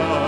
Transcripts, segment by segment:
은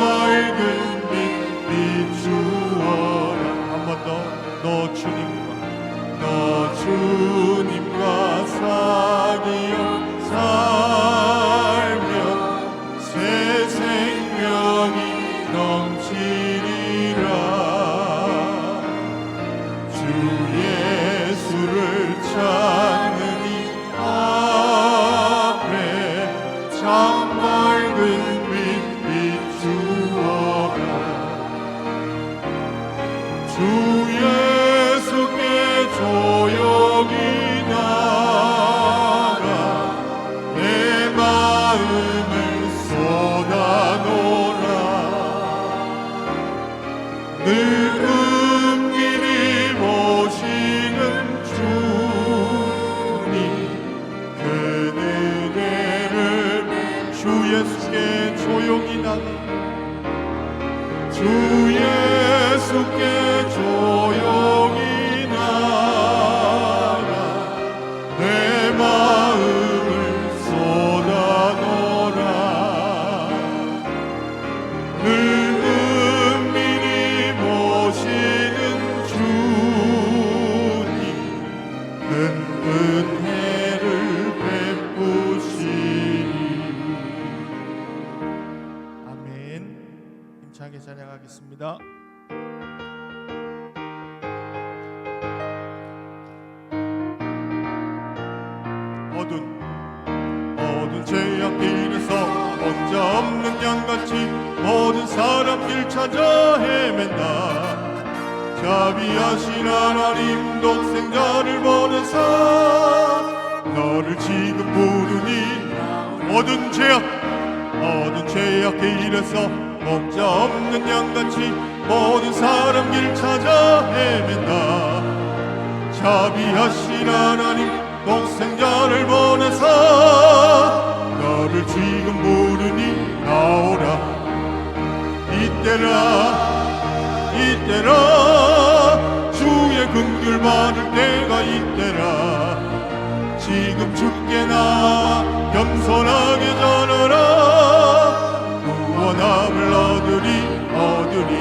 맑은 빛 비추어라. 한 번 더. 너 주님과. 너 주님과 사 예수께 조용히 나가 주 예수께 조용히 자비하신 하나님 독생자를 보내사 너를 지금 부르니 모든 죄악 모든 죄악 길에서 목자 없는 양같이 모든 사람 길 찾아 헤맨다. 자비하신 하나님 독생자를 보내사 너를 지금 부르니 나오라. 이때라 이때라. 주의 긍휼 받을 때가 이때라. 지금 죽게 나 겸손하게 전하라. 구원함을 얻으리 얻으리.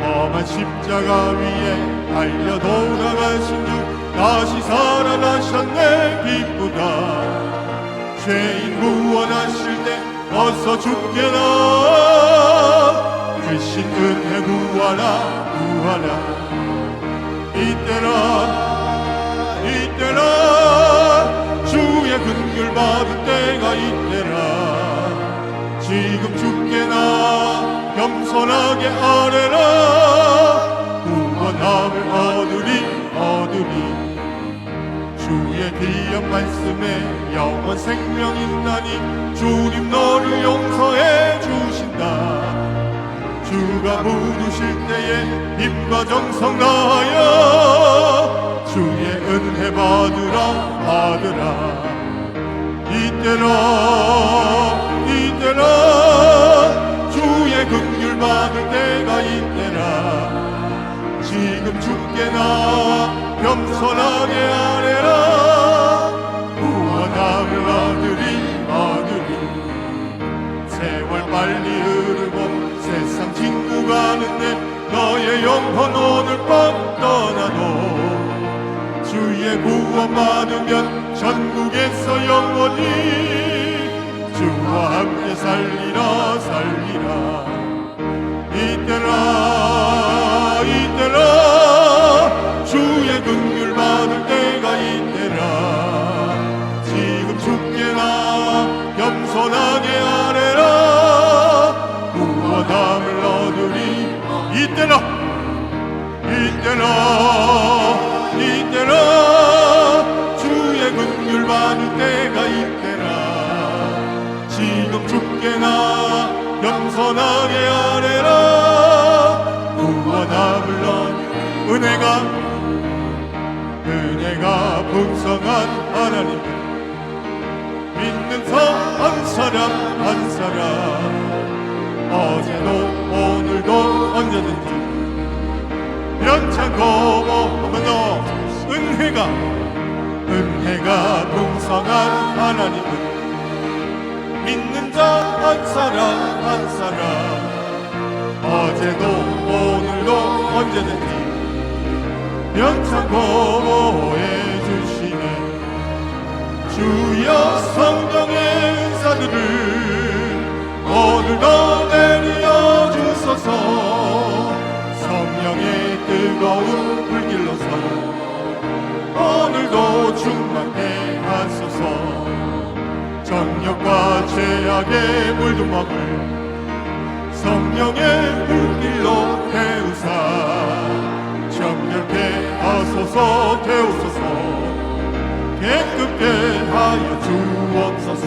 험한 십자가 위에 달려 돌아가신 주 다시 살아나셨네 기쁘다. 죄인 구원하실 때 어서 죽게 나 겸손하게 아뢰라. 구원함을 얻으리 얻으리. 주의 귀한 말씀에 영원 생명 있나니 주님 너를 용서해 주신다. 주가 부르실 때에 힘과 정성 다하여 주의 은혜 받으라 받으라. 이때라 이때라 받을 때가 있대라 지금 죽게 나 겸손하게 아뢰라. 구원함을 아들이 아들이 세월 빨리 흐르고 세상 친구 가는데 너의 영혼 오늘 밤 떠나도 주의 구원 받으면 전국에서 영원히. 주와 함께 살리라 살리라. 이때라. 주의 긍휼 받을 때가 이때라. 지금 죽게나 겸손하게 아뢰라. 구원함을 얻으리. 이때라. 이때라. 이때라. 주의 긍휼 받을 때가 이때라. 지금 죽게나 겸손하게 아뢰라 은혜가 은혜가 풍성한 하나님. 믿는 사한 사람 한 사람. 어제도 오늘도 언제든지. 변찮고 한번더 은혜가 은혜가 풍성한 하나님은 믿는 자 한 사람 한 사람. 어제도 오늘도 언제든지 변찮고 해주시네. 주여 성령의 은사들을 오늘도 내려 주소서. 성령의 뜨거운 불길로서 오늘도 충만케 하소서. 정욕과 죄악의 마음을 성령의 불길로 태우사 하소서 태우소서 깨끗게 하여 주옵소서.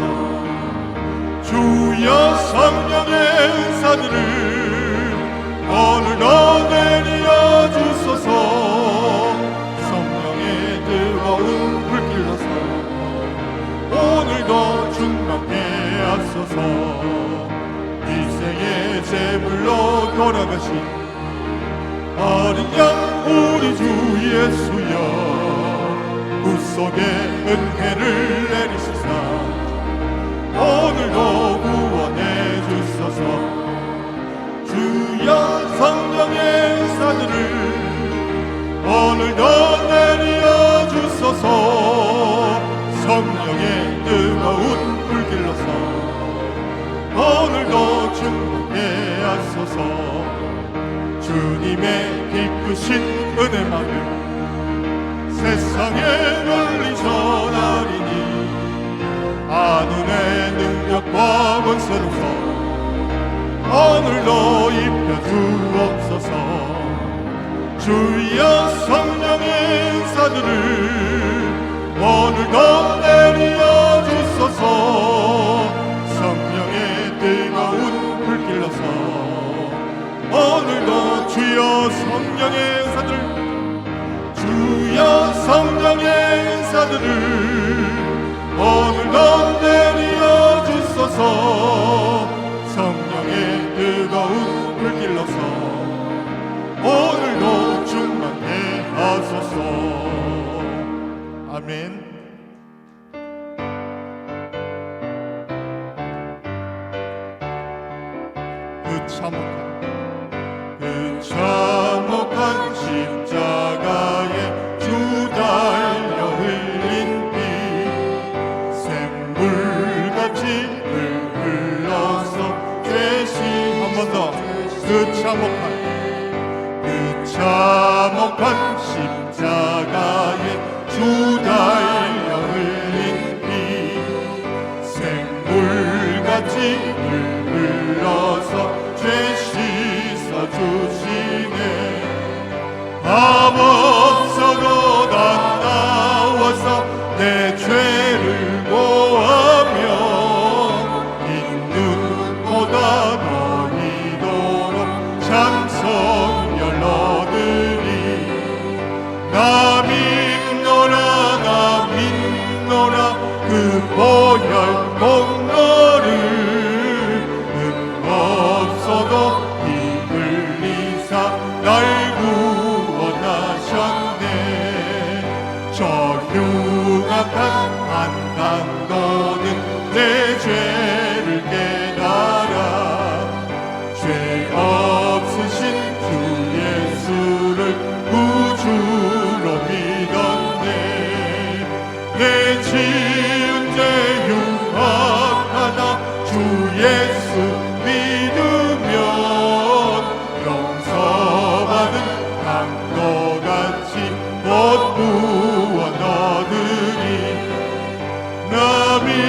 주여 성령의 은사들을 오늘도 내려 주소서. 성령의 뜨거운 불길로서 오늘도 충만케 하소서 일생의 제물로 돌아가신 어린 양 우리 주 예수여 구속의 은혜를 내리시사 오늘도 구원해 주소서. 주여 성령의 은사들을 오늘도 내려 주소서. 성령의 뜨거운 불길로서 오늘도 충만케 하소서 주님의 기쁘신 은혜만을 세상에 널리 전하리니 아눈의 능력과 권세로서 오늘도 입혀 주옵소서. 주여 성령의 은사들을 오늘도 내려 주소서. 성령의 뜨거운 불길로서 오늘도 주여 성령의 은사들 주여 성령의 은사들을 오늘도 내려 주소서. 성령의 뜨거운 불길로서 오늘도 충만케 하소서. 아멘 me.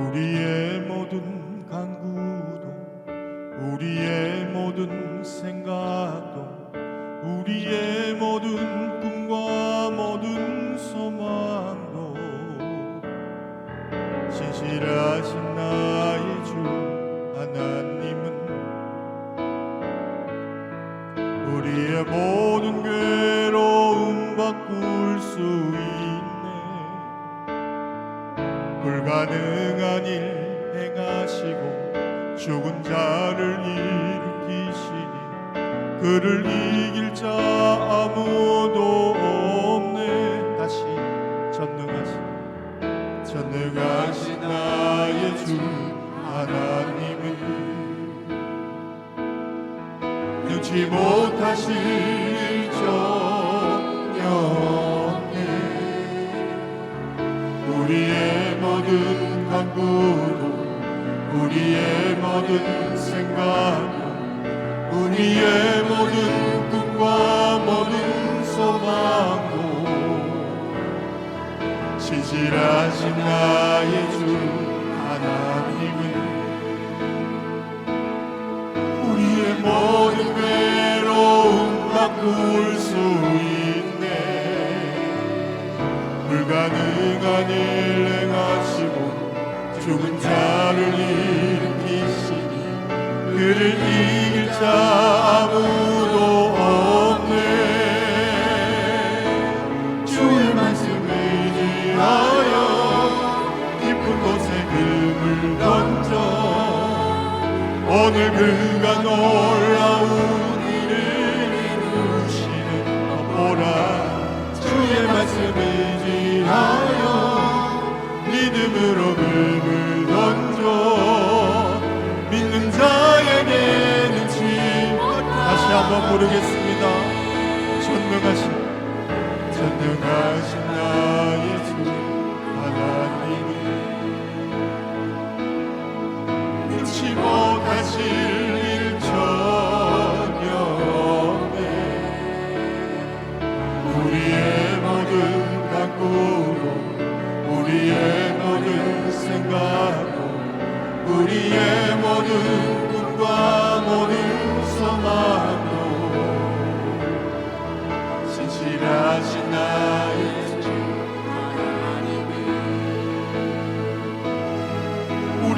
우리의 모든 간구도 우리의 모든 생각도 우리의 모든 꿈과 모든 소망도 진실하신 나의 주 하나님은 우리의 모든 괴로움 바꿀 수 있네. 불가능 하시고 죽은 자를 일으키시니 그를 이길 자 아무도 없네. 다시 전능하신 전능하신 나의 주 하나님은 능치 못하실 없네. 우리의 모든 간구도 우리의 모든 생각도 우리의 모든 꿈과 모든 소망도 지질하신 나의 주 하나님은 우리의 모든 외로움 바꿀 수 있네. 불가능한 일 행하시고 죽은 자 를 일으키시니 그를 이길 자 아무도 없네. 주의 말씀을 의지하여 깊은 곳에 금을 던져 오늘 그가 놀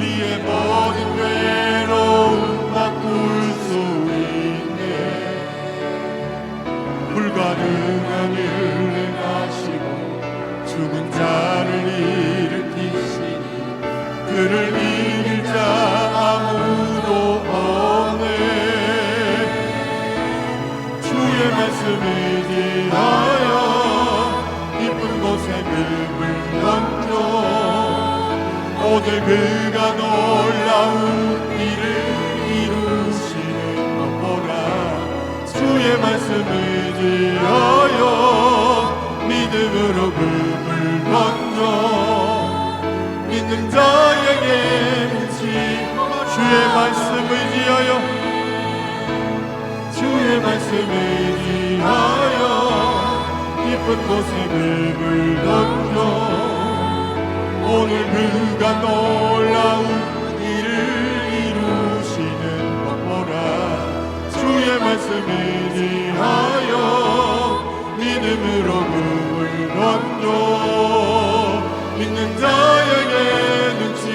우리의 모든 외로움 바꿀 수 있네. 불가능한 일 행하시고 죽은 자를 일으키시니 그를 이길 자 아무도 없네. 주의 말씀 의 오늘 그가 놀라운 일을 이루시는 것 보라 주의 말씀 의지하여 믿음으로 금을 던져 믿는 자에게 묻지 주의 말씀 의지하여 주의 말씀 의지하여 깊은 곳에 금을 던져 오늘 그가 놀라운 일을 이루시는 것 보라. 주의 말씀 의지하여 믿음으로 금을 던져 믿는 자에게 눈치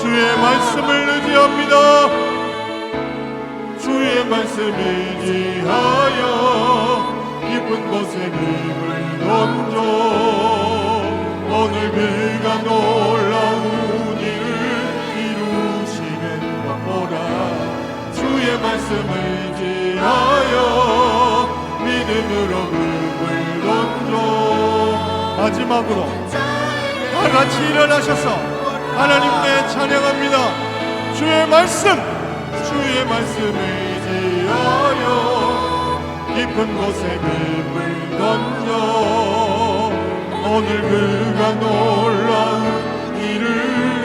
주의 말씀을 의지합니다. 주의 말씀 의지하여 깊은 곳에 금을 던져 오늘 그가 놀라운 일을 이루시는 것 보라 주의 말씀 의지하여 믿음으로 금을 던져 마지막으로 다 같이 일어나셔서 하나님께 찬양합니다. 주의 말씀 주의 말씀 의지하여 깊은 곳에 금을 던져 오늘 그가 놀라운 일을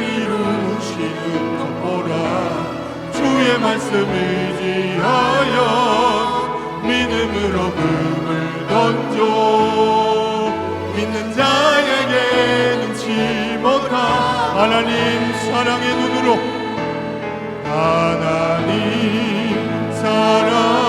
이루시는 것 보라. 주의 말씀 의지하여 믿음으로 금을 던져. 믿는 자에게 눈치 못한 하나님 사랑의 눈으로. 하나님 사랑